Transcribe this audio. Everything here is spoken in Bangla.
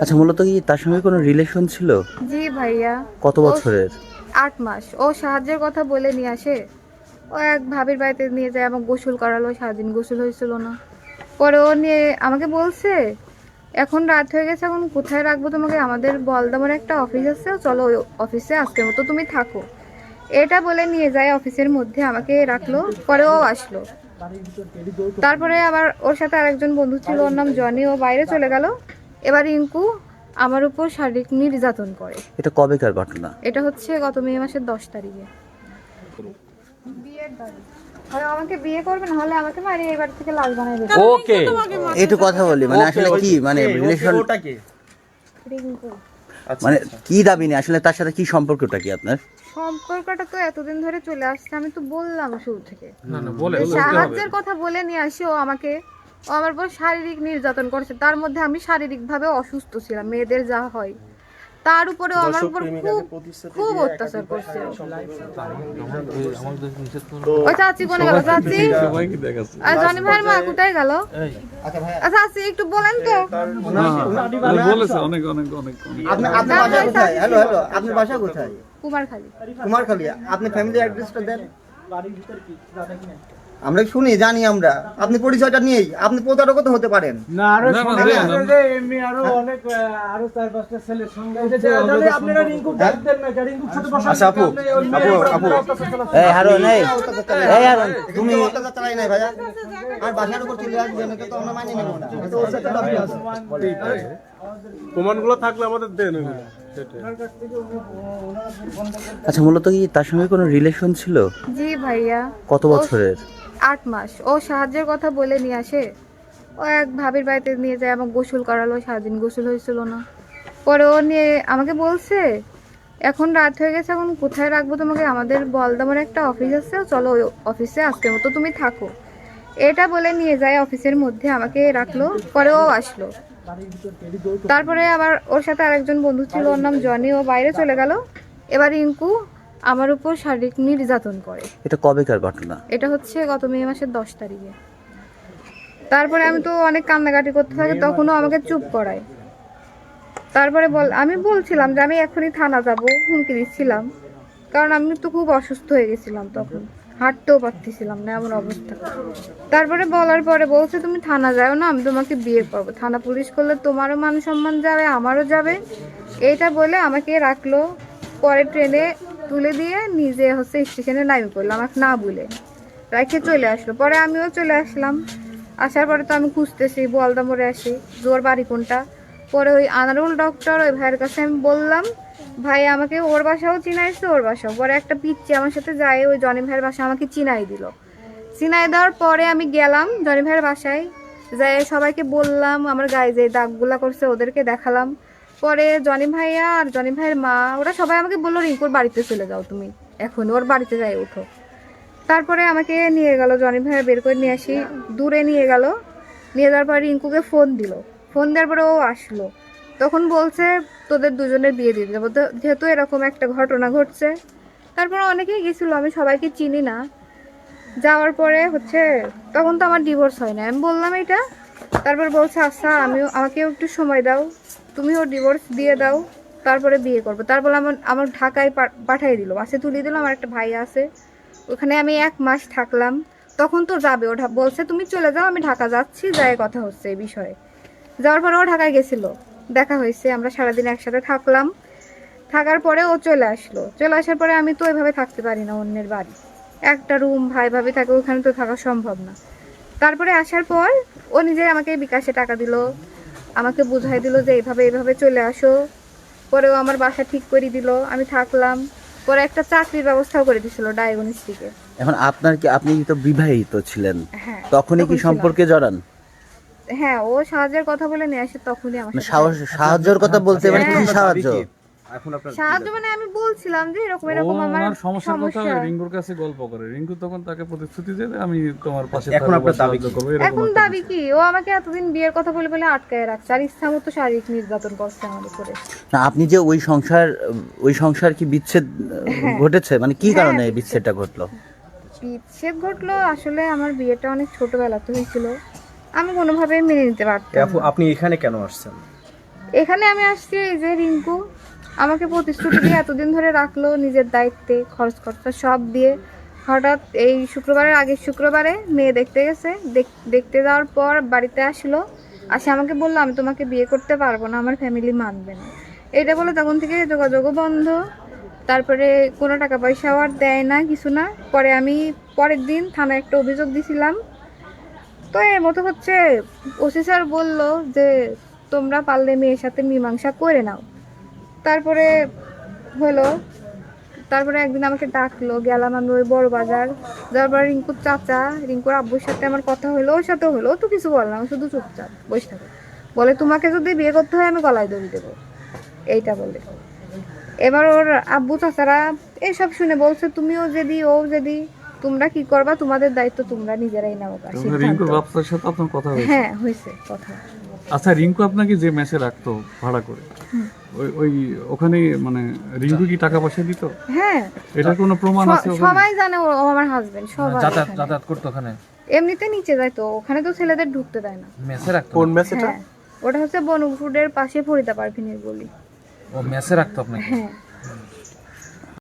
আচ্ছা মূলত কি তার সঙ্গে কোনো রিলেশন ছিল? জি ভাইয়া। কত বছরের? আট মাস। ও সাহায্যের কথা বলে নিয়ে আসে। ও এক ভাবির বাড়িতে নিয়ে যায় আমাকে গোসল করালো সারাদিন গোসল হয়েছিল না। পরে ও নিয়ে আমাকে বলছে এখন রাত হয়ে গেছে এখন কোথায় রাখব তোমাকে? আমাদের বলদামের একটা অফিস আছে চলো ওই অফিসে আজকের মতো তুমি থাকো। এটা বলে নিয়ে যায় অফিসের মধ্যে আমাকে রাখল পরে ও আসলো। তারপরে আবার ওর সাথে আরেকজন বন্ধু ছিল ওর নাম জনি ও বাইরে চলে গেল। এবার ইঙ্কু আমার উপর শারীরিক নির্যাতন করে। এটা কবেকার ঘটনা? এটা হচ্ছে গত মে মাসের দশ তারিখে। বিয়ের দাবি। হয় আমাকে বিয়ে করবে না হলে আমাকে এবার থেকে লাশ বানাই দেবে। ওকে। একটু কথা বলি মানে আসলে কি মানে রিলেশন কি? রিঙ্কু। মানে কি দাবি নেই আসলে তার সাথে কি সম্পর্কটা কি আপনার? সম্পর্কটা তো এতদিন ধরে চলে আসছে আমি তো বললাম শুরু থেকে। না না বলে যে সাহায্যের কথা বলে নিয়ে আসি ও আমাকে ও আমার উপর শারীরিক নির্যাতন করেছে। তার মধ্যে আমি শারীরিক ভাবে অসুস্থ ছিলাম মেয়েদের যা হয়। তার উপরে আমার উপর খুব খুব অত্যাচার করছে। ও। চাচি কোনে গেল চাচি। আর জনি ভাইয়ের মা কোথায় গেল? আচ্ছা চাচি একটু বলেন তো। বলেছে অনেক অনেক অনেক অনেক আপনি আপনার বাসা কোথায়? হ্যালো হ্যালো আপনার বাসা কোথায়? কুমারখালী। কুমারখালী আপনি ফ্যামিলি অ্যাড্রেসটা দেন। আমরা শুনি? জানি আমরা। আপনি পরিচয়টা নিয়েই। আপনি প্রতারকও তো হতে পারেন। না আমরা- এমনি আরও অনেক আরও চার পাঁচটা ছেলের সঙ্গে আপনারা রিঙ্কু ডাক দেন না রিঙ্কু ছোট বসা আচ্ছা, আপু, আপু, আপু। এই হারুন এই। এই হারুন তুমি অত্যাচার চালাই নাই ভাইয়া আর বাসার উপর চলে আসবেন তো আমরা মানি নেব না। এটা ওর সাথে প্রমাণগুলো থাকলে আমাদের দেন ওগুলো। আচ্ছা মূলত কি তার সঙ্গে কোনো রিলেশন ছিল? জি ভাইয়া। কত বছরের? আট মাস। ও সাহায্যের কথা বলে নিয়ে আসে। ও এক ভাবির বাড়িতে নিয়ে যায় আমাকে গোসল করালো সারাদিন গোসল হয়েছিল না। পরে ও নিয়ে আমাকে বলছে এখন রাত হয়ে গেছে এখন কোথায় রাখব তোমাকে? আমাদের বলদামের একটা অফিস আছে চলো ওই অফিসে আজকের মতো তুমি থাকো। এটা বলে নিয়ে যায় অফিসের মধ্যে আমাকে রাখল পরে ও আসলো। তারপরে আবার ওর সাথে আরেকজন বন্ধু ছিল ওর নাম জনি ও বাইরে চলে গেল। এবার ইঙ্কু আমার উপর শারীরিক নির্যাতন করে। এটা কবেকার ঘটনা? এটা হচ্ছে গত মে মাসের দশ তারিখে। তারপরে আমি তো অনেক কান্নাকাটি করতে থাকি তখনও আমাকে চুপ করায়। তারপরে বল আমি বলছিলাম যে আমি এখনই থানা যাব হুমকি দিচ্ছিলাম। কারণ আমি তো খুব অসুস্থ হয়ে গেছিলাম তখন। হাঁটতেও পারতেছিলাম না, এমন অবস্থা। তারপরে বলার পরে বলছে, তুমি থানা যাও না, আমি তোমাকে বিয়ে করব। থানা পুলিশ করলে তোমারও মান সম্মান যাবে, আমারও যাবে। এইটা বলে আমাকে রাখল পরে ট্রেনে তুলে দিয়ে নিজে হচ্ছে স্টেশনে নামি পড়ল আমাকে না বলে। রেখে চলে আসলো। পরে আমিও চলে আসলাম। আসার পরে তো আমি খুঁজতেছি বলদা মোড়ে আসি, জোর বাড়ি কোনটা? পরে ওই আনারুল ডক্টর ওই ভাইয়ের কাছে আমি বললাম ভাই আমাকে ওর বাসাও চিনাইছে ওর বাসাও। পরে একটা পিচ্ছি আমার সাথে যায় ওই জনি ভাইয়ের বাসা আমাকে চিনাই দিল। চিনাই দেওয়ার পরে আমি গেলাম জনি ভাইয়ের বাসায়। যাই সবাইকে বললাম আমার গায়ে যে দাগগুলা করছে ওদেরকে দেখালাম। পরে জনি ভাইয়া আর জনি ভাইয়ের মা ওরা সবাই আমাকে বলল রিঙ্কুর বাড়িতে চলে যাও তুমি। এখন ওর বাড়িতে যাই উঠো তারপরে আমাকে নিয়ে গেল জনি ভাইয়া বের করে নিয়ে আসি। দূরে নিয়ে গেল। নিয়ে যাওয়ার পর রিঙ্কুকে ফোন দিল। ফোন দেওয়ার পরে ও আসলো। তখন বলছে, তোদের দুজনের বিয়ে দিয়ে দেবো। তো যেহেতু এরকম একটা ঘটনা ঘটছে, তারপর অনেকেই গেছিল, আমি সবাইকে চিনি না। যাওয়ার পরে হচ্ছে, তখন তো আমার ডিভোর্স হয় না আমি বললাম এটা তারপর বলছে আচ্ছা আমিও, আমাকেও একটু সময় দাও, তুমিও ডিভোর্স দিয়ে দাও, তারপরে বিয়ে করব। তারপর আমার আমার ঢাকায় পা- পাঠিয়ে দিল বাসে তুলে দিল, আমার একটা ভাই আছে। ওখানে আমি এক মাস থাকলাম। তখন তো যাবে, ও বলছে, তুমি চলে যাও, আমি ঢাকা যাচ্ছি, যাই কথা হচ্ছে এই বিষয়ে। যাওয়ার পরে ও ঢাকায় গেছিল। দেখা হয়েছে আমরা সারাদিন একসাথে থাকলাম। থাকার পরে ও চলে আসলো। চলে আসার পরে আমি তো ওইভাবে থাকতে পারি না অন্যের বাড়ি। একটা রুম ভাই ভাবি থাকে ওখানে তো থাকা সম্ভব না। তারপরে আসার পর ও নিজে আমাকে বিকাশে টাকা দিল আমাকে বুঝাই দিল যে এইভাবে এইভাবে চলে আসো। পরে ও আমার বাসা ঠিক করে দিল আমি থাকলাম। পরে একটা চাকরির ব্যবস্থাও করে দিছিল ডায়াগনস্টিকে। এখন আপনার কি আপনি তো বিবাহিত ছিলেন। হ্যাঁ তখনই কি সম্পর্কে জড়ান? হ্যাঁ ও সাহায্যের কথা বলে নিয়ে আসে তখনই আমার মানে সাথে সাহস- সাহায্যের কথা বলতে মানে কি সাহায্য? এখন আপনার সাহায্য মানে আমি বলছিলাম যে এরকম ও এরকম আমার সমস্যার কথা সমস্যা। কাছে গল্প করে। রিঙ্কু তখন তাকে প্রতিশ্রুতি দেয়, আমি তোমার পাশে এখন আপনার দাবি সাহায্য কি? করব, এরকম এখন দাবি কি? ও আমাকে এতদিন বিয়ের কথা বলে বলে আটকায় রাখছে আর ইচ্ছা মতো শারীরিক নির্যাতন করছে আমার উপরে। না আপনি যে ওই সংসার ওই সংসার কি বিচ্ছেদ ঘটেছে? মানে কি হ্যাঁ, কারণে এই বিচ্ছেদটা ঘটলো? বিচ্ছেদ ঘটলো আসলে আমার বিয়েটা অনেক ছোটবেলাতে হয়েছিল আমি কোনোভাবেই মেনে নিতে পারতাম আপু আপনি এখানে কেন আসছেন? এখানে আমি আসছি এই যে রিঙ্কু। আমাকে প্রতিশ্রুতি দিয়ে এতদিন ধরে রাখল নিজের দায়িত্বে খরচ খরচা সব দিয়ে। হঠাৎ এই শুক্রবারের আগের শুক্রবারে মেয়ে দেখতে গেছে। দেখ- দেখতে যাওয়ার পর বাড়িতে আসলো। আসে আমাকে বলল আমি তোমাকে বিয়ে করতে পারব না আমার ফ্যামিলি মানবে না। এটা বলে তখন থেকে যোগাযোগও বন্ধ। তারপরে কোনো টাকা পয়সাও আর দেয় না কিছু না। পরে আমি পরের দিন থানায় একটা অভিযোগ দিছিলাম। তো এর মতো হচ্ছে ওসি স্যার বলল যে, তোমরা পারলে মেয়ের সাথে মীমাংসা করে নাও। তারপরে হলো, তারপরে একদিন আমাকে ডাকলো, গেলাম আমি ওই বড় বাজার। যাওয়ার পর রিঙ্কুর চাচা, রিঙ্কুর আব্বুর সাথে আমার কথা হলো, ওর সাথে হলো তো কিছু বললাম শুধু চুপচাপ বসে থাকে। বলে, তোমাকে যদি বিয়ে করতে হয়, আমি গলায় দড়ি দেবো। এইটা বলে। এবার ওর আব্বু চাচারা এসব শুনে বলছে, তুমিও যদি, ও যদি তোমরা কি করবা? তোমাদের দায়িত্ব তোমরা নিজেরাই নাও সিদ্ধান্ত। বাপসার সাথে আপনার কথা হয়েছে? হ্যাঁ হয়েছে কথা। আচ্ছা রিঙ্কু আপনাকে যে মেসে রাখতো ভাড়া করে ওই ওই ওখানে মানে রিঙ্কু কি টাকা পয়সা দিত? হ্যাঁ। এটার কোনো প্রমাণ আছে সবাই জানে ও আমার হাজবেন্ড সবাই যাতায়াত ওখানে। যাতায়াত করতো ওখানে? এমনিতে নিচে যায় তো ওখানে তো ছেলেদের ঢুকতে দেয় না। মেসে রাখতো? কোন এটা হ্যাঁ ওটা হচ্ছে বনপুরের পাশে ফরিদা পারভিনের গলি। ও মেসে রাখতো আপনাকে? হ্যাঁ।